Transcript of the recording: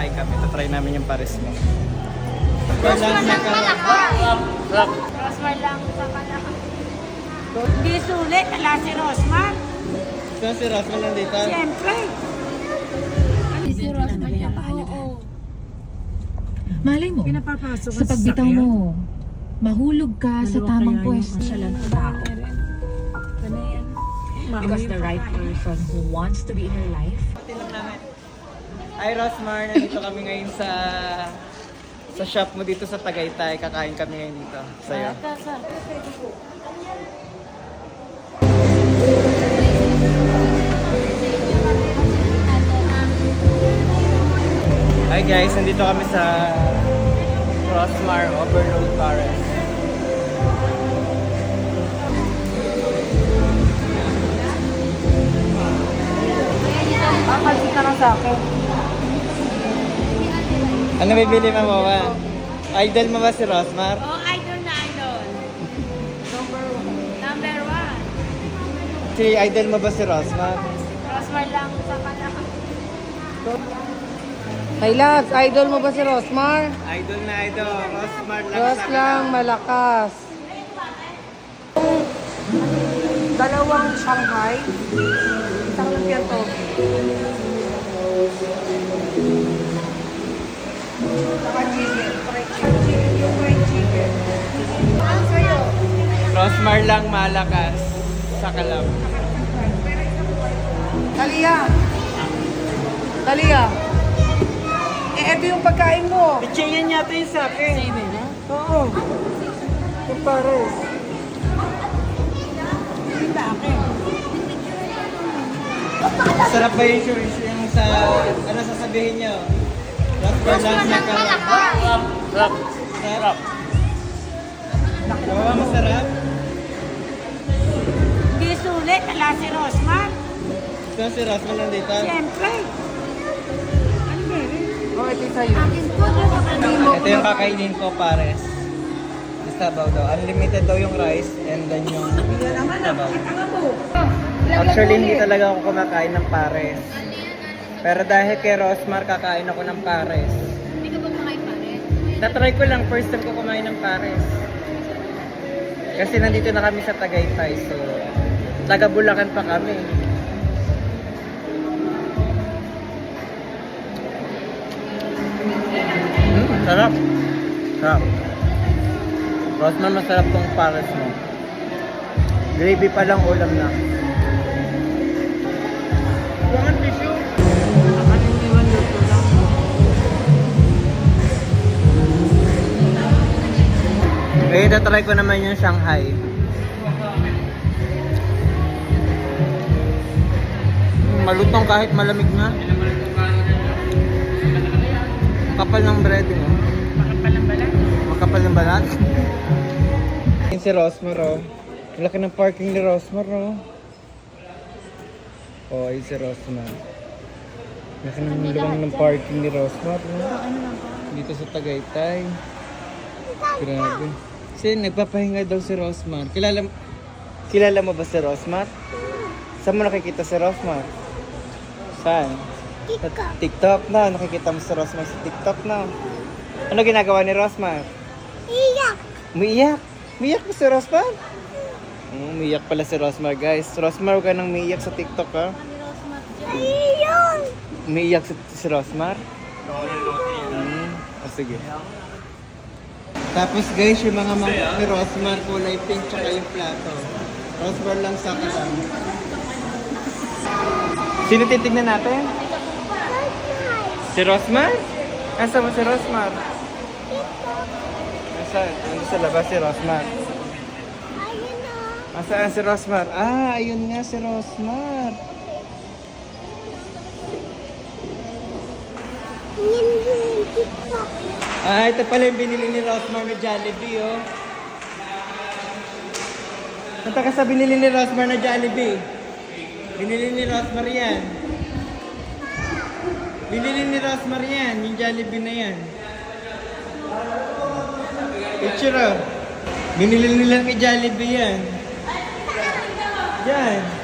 kakain kami. Tatry namin yung pares mo. Rosmar lang malakas. Rock. Rosmar lang sa malakas. Hindi sulit. Ala si Rosmar. Saan si Rosmar nandito? Siyempre. Si Rosmar niya Oo. Malay mo, Pinapapasok sa pagbitaw mo, mahulog ka sa tamang pwesto. Because the right person who wants to be in your life Pati lang namin. Hi Rosmar, nandito kami ngayon sa sa shop mo dito sa Tagaytay. Kakain kami ngayon dito. Sa'yo. Hi guys, nandito kami sa Rosmar Overload Paris. Pakalsi ka na sa akin. Ano bibili mo ba? Idol mo ba si Rosmar? Oh, idol na idol. Number one. Number one. Si idol mo ba si Rosmar? Rosmar lang sa malakas. Hey Labs, idol mo ba si Rosmar? Idol na idol. Rosmar lang Ros sa lang, malakas. Dalawang Shanghai, isang lumpiang tofu. Rosmar lang malakas. Sa kalam. Talia! Talia! Eh, ito yung pagkain mo. Pichayan yata yung sa akin. Oo. Yung pares. Sarap ba yung sure yung sa... Ano sasabihin nyo? Lang sa kalam. Sarap. Sarap. Sarap. Masarap? Hindi sulit. Ala si Rosmar. Saan si Rosmar nandito? Siyempre. Oh, ito sa'yo. Ito yung kakainin ko pares. Sabaw daw. Unlimited daw yung rice and then yung sabaw. Actually, hindi talaga ako kumakain ng pares. Pero dahil kay Rosmar, kakain ako ng pares. Hindi ka ba kumain pares? Tatry ko lang, first time ko kumain ng pares. Kasi nandito na kami sa Tagaytay, so taga Bulacan pa kami. Mm, sarap. Sarap. Rosman, masarap tong pares mo. Gravy pa lang ulam na. 150. Itatry ko naman yung Shanghai. Malutong kahit malamig na. Makapal ng bread eh. Makapal ng balat? Makapal ng balat? Yan si Rosmaro. Oh. Ang laki ng parking ni Rosmaro. Oh. oh, yun si Rosmaro. Laki ng luwang ng parking ni Rosmaro. Oh. Ano Dito sa Tagaytay. Grabe. Kasi nagpapahinga daw si Rosmar. Kilala, kilala mo ba si Rosmar? Saan mo nakikita si Rosmar? Saan? TikTok. TikTok na. Nakikita mo si Rosmar sa TikTok na. Ano ginagawa ni Rosmar? Iyak. Umiiyak. Umiiyak ba si Rosmar? Mm, umiiyak pala si Rosmar, guys. Rosmar, huwag ka nang umiiyak sa TikTok, ha? Umiiyak si, si Rosmar? Mm, oh, sige. Tapos guys, yung mga mga ni Rosmar, kulay pink, tsaka yung plato. Rosmar lang sa kalam. Sino titignan natin? Si Rosmar? Asa mo si Rosmar? Asa? Ano sa labas si Rosmar? Asaan si Rosmar? Ah, ayun nga si Rosmar. Ah, ito pala yung binili ni Rosmar na Jollibee, oh. Punta ka sa binili ni Rosmar na Jollibee. Binili ni Rosmar yan. Binili ni Rosmar yan, yung Jollibee na yan. Picture, oh. Binili nila ni Jollibee yan. Yan.